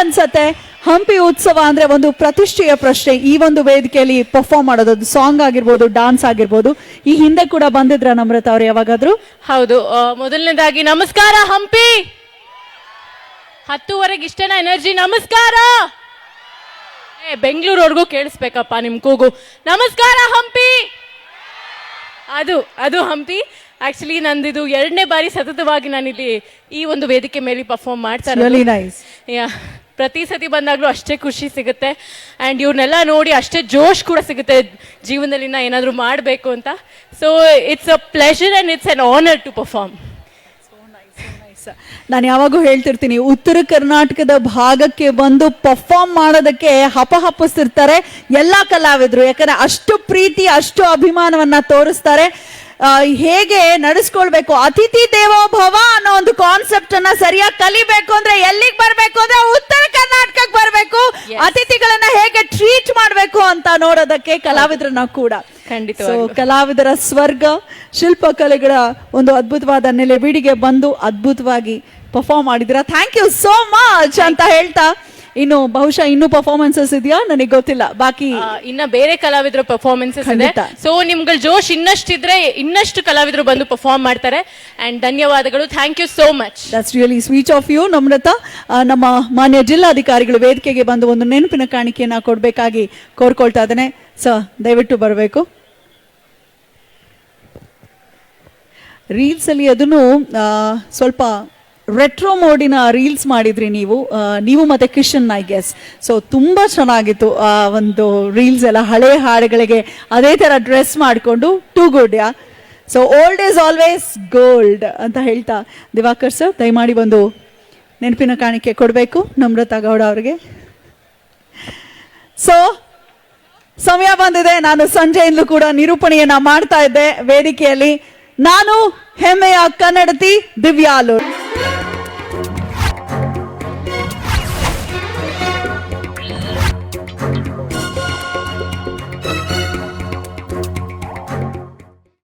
ಅನ್ಸತ್ತೆ ಹಂಪಿ ಉತ್ಸವ ಅಂದ್ರೆ ಒಂದು ಪ್ರತಿಷ್ಠೆಯ ಪ್ರಶ್ನೆ. ಈ ಒಂದು ವೇದಿಕೆಯಲ್ಲಿ ಪರ್ಫಾರ್ಮ್ ಮಾಡೋದು ಸಾಂಗ್ ಆಗಿರ್ಬೋದು ಡಾನ್ಸ್ ಆಗಿರ್ಬೋದು. ಈ ಹಿಂದೆ ಕೂಡ ಬಂದಿದ್ರ ನಮ್ರತ ಅವ್ರು ಯಾವಾಗಾದ್ರೂ? ಹೌದು. ಮೊದಲನೇದಾಗಿ ನಮಸ್ಕಾರ ಹಂಪಿ! ಹತ್ತುವರೆಗೆ ಇಷ್ಟೇನ ಎನರ್ಜಿ ನಮಸ್ಕಾರ! ಏ, ಬೆಂಗಳೂರವರೆಗೂ ಕೇಳಿಸ್ಬೇಕಪ್ಪ ನಿಮ್ ಕೂಗು. ನಮಸ್ಕಾರ ಹಂಪಿ! ಅದು ಅದು ಹಂಪಿ. ಆಕ್ಚುಲಿ ನಂದಿದು ಎರಡನೇ ಬಾರಿ ಸತತವಾಗಿ ನಾನಿಲ್ಲಿ ಈ ಒಂದು ವೇದಿಕೆ ಮೇಲೆ ಪರ್ಫಾರ್ಮ್ ಮಾಡ್ತಾ ಯಾ ಪ್ರತಿ ಸತಿ ಬಂದಾಗಲೂ ಅಷ್ಟೇ ಖುಷಿ ಸಿಗುತ್ತೆ. ಆ್ಯಂಡ್ ಇವ್ರನ್ನೆಲ್ಲ ನೋಡಿ ಅಷ್ಟೇ ಜೋಶ್ ಕೂಡ ಸಿಗುತ್ತೆ. ಜೀವನದಲ್ಲಿ ನಾ ಏನಾದರೂ ಮಾಡಬೇಕು ಅಂತ. So it's a pleasure and it's an honour to perform ನಾನು ಯಾವಾಗೂ ಹೇಳ್ತಿರ್ತೀನಿ ಉತ್ತರ ಕರ್ನಾಟಕದ ಭಾಗಕ್ಕೆ ಬಂದು ಪರ್ಫಾರ್ಮ್ ಮಾಡೋದಕ್ಕೆ ಹಪಹಪಿಸ್ತಿರ್ತಾರೆ ಎಲ್ಲಾ ಕಲಾವಿದರು. ಯಾಕಂದ್ರೆ ಅಷ್ಟು ಪ್ರೀತಿ ಅಷ್ಟು ಅಭಿಮಾನವನ್ನ ತೋರಿಸ್ತಾರೆ. ಹೇಗೆ ನಡೆಸ್ಕೊಳ್ಬೇಕು? ಅತಿಥಿ ದೇವೋ ಭವ ಅನ್ನೋ ಒಂದು ಕಾನ್ಸೆಪ್ಟ್ ಅನ್ನ ಸರಿಯಾಗಿ ಕಲಿಬೇಕು ಅಂದ್ರೆ ಎಲ್ಲಿಗೆ ಬರ್ಬೇಕು ಅಂದ್ರೆ ಉತ್ತರ ಕರ್ನಾಟಕಕ್ಕೆ ಬರ್ಬೇಕು. ಅತಿಥಿಗಳನ್ನ ಹೇಗೆ ಟ್ರೀಟ್ ಮಾಡ್ಬೇಕು ಅಂತ ನೋಡೋದಕ್ಕೆ ಕಲಾವಿದ್ರನ್ನ ಕೂಡ. ಖಂಡಿತ ಕಲಾವಿದರ ಸ್ವರ್ಗ ಶಿಲ್ಪಕಲೆಗಳ ಒಂದು ಅದ್ಭುತವಾದ ನೆಲೆ ಬೀಡಿಗೆ ಬಂದು ಅದ್ಭುತವಾಗಿ ಪರ್ಫಾರ್ಮ್ ಮಾಡಿದಿರ ಥ್ಯಾಂಕ್ ಯು ಸೋ ಮಚ್ ಅಂತ ಹೇಳ್ತಾ ಇನ್ನು ಬಹುಶಃ ಇನ್ನೂ ಪರ್ಫಾರ್ಮೆನ್ಸಸ್ ಇದೆಯಾ? ನನಗೆ ಗೊತ್ತಿಲ್ಲ. ಬಾಕಿ ಇನ್ನ ಬೇರೆ ಕಲಾವಿದರ ಪರ್ಫಾರ್ಮೆನ್ಸಸ್ ಇದೆ. ಖಂಡಿತ. ಸೊ ನಿಮ್ಗಳ ಜೋಶ್ ಇನ್ನಷ್ಟಿದ್ರೆ ಇನ್ನಷ್ಟು ಕಲಾವಿದರು ಬಂದು ಪರ್ಫಾರ್ಮ್ ಮಾಡ್ತಾರೆ. ಅಂಡ್ ಧನ್ಯವಾದಗಳು. Thank you so much that's really sweet of you Namrata. ಆ, ನಮ್ಮ ಮಾನ್ಯ ಜಿಲ್ಲಾಧಿಕಾರಿಗಳು ವೇದಿಕೆಗೆ ಬಂದು ಒಂದು ನೆನಪಿನ ಕಾಣಿಕೆಯನ್ನ ಕೊಡಬೇಕಾಗಿ ಕೋರ್ಕೊಳ್ತಾ ಇದ್ದೇನೆ. ಸರ್ ದಯವಿಟ್ಟು ಬರಬೇಕು. ರೀಲ್ಸ್ ಅಲ್ಲಿ ಅದನ್ನು ಆ, ಸ್ವಲ್ಪ ರೆಟ್ರೋ ಮೋಡಿನ ರೀಲ್ಸ್ ಮಾಡಿದ್ರಿ ನೀವು. ನೀವು ಮತ್ತೆ ಕಿಶನ್ ಐ ಗೆಸ್ ಸೊ ತುಂಬಾ ಚೆನ್ನಾಗಿತ್ತು, ಆ, ಒಂದು ರೀಲ್ಸ್ ಎಲ್ಲ. ಹಳೆ ಹಾಡುಗಳಿಗೆ ಅದೇ ತರ ಡ್ರೆಸ್ ಮಾಡಿಕೊಂಡು too good yeah? So old is always gold ಅಂತ ಹೇಳ್ತಾ ದಿವಾಕರ್ ಸರ್ ದಯಮಾಡಿ ಒಂದು ನೆನಪಿನ ಕಾಣಿಕೆ ಕೊಡಬೇಕು ನಮ್ರತಾ ಗೌಡ ಅವರಿಗೆ. ಸೊ ಸಮಯ ಬಂದಿದೆ. ನಾನು ಸಂಜೆಯಿಂದಲೂ ಕೂಡ ನಿರೂಪಣೆಯನ್ನ ಮಾಡ್ತಾ ಇದ್ದೆ ವೇದಿಕೆಯಲ್ಲಿ. ನಾನು ಹೆಮ್ಮೆಯ ಕನ್ನಡತಿ ದಿವ್ಯಾಲು